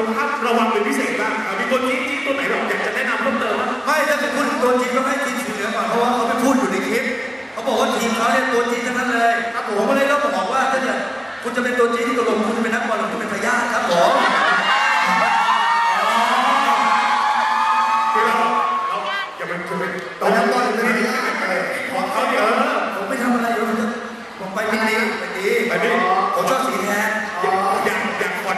รงภาพระวังเป็นพิเศษบ้างอะมีตัวจี๊ดจี๊ดตัวไหนแบบอยากจะแนะนำเพิ่มเติมบ้างไม่ถ้าจะพูดถึงตัวจริงก็ให้ทีมสีเหลืองก่อนเพราะว่าเขาไปพูดอยู่ในคลิปเขาบอกว่าทีมเขาเนี่ยตัวจริงทั้งนั้นเลยครับผมก็เลยต้องบอกว่าถ้าเนี่ยคุณจะเป็นตัวจริงที่ตกลงคุณจะเป็นนักบอลหรือคุณเป็นพยาธิครับผมคือเราเราอย่าเป็นอย่าเป็นตอนนั้นบอลเป็นอะไรอะไรขอเขาเออผมไม่ทำอะไรอยู่ผมจะผมไปไม่ดีไม่ดี ไปดิ ผมชอบสีแทน อยากอยากขอด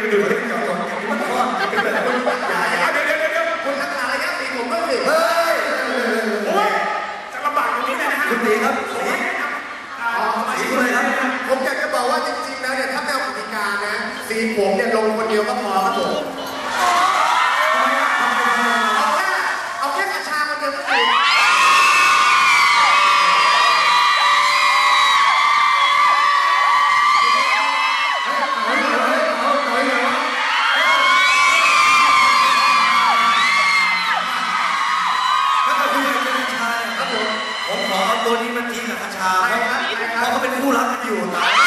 เก็บใช่ไหมนี่เราเรื่องหยอดก่อนอย่างนี้มันทอดเดี๋ยวเดี๋ยวเดี๋ยวเดี๋ยวเดี๋ยวคุณทักษะระยะสีผมก็สิเฮ้ยโอ้ยจะลำบากตรงนี้เลยนะคุณตีครับสีสีอะไรครับผมอยากจะบอกว่าจริงๆแล้วเนี่ยถ้าแนวกติกานะสีผมเนี่ยลงคนเดียวก็พอครับผม ผมผมขอเอาตัวนี้มาทิ้งกับคาชาเพราะเพราะเขาเป็นคู่รักกันอยู่ตาย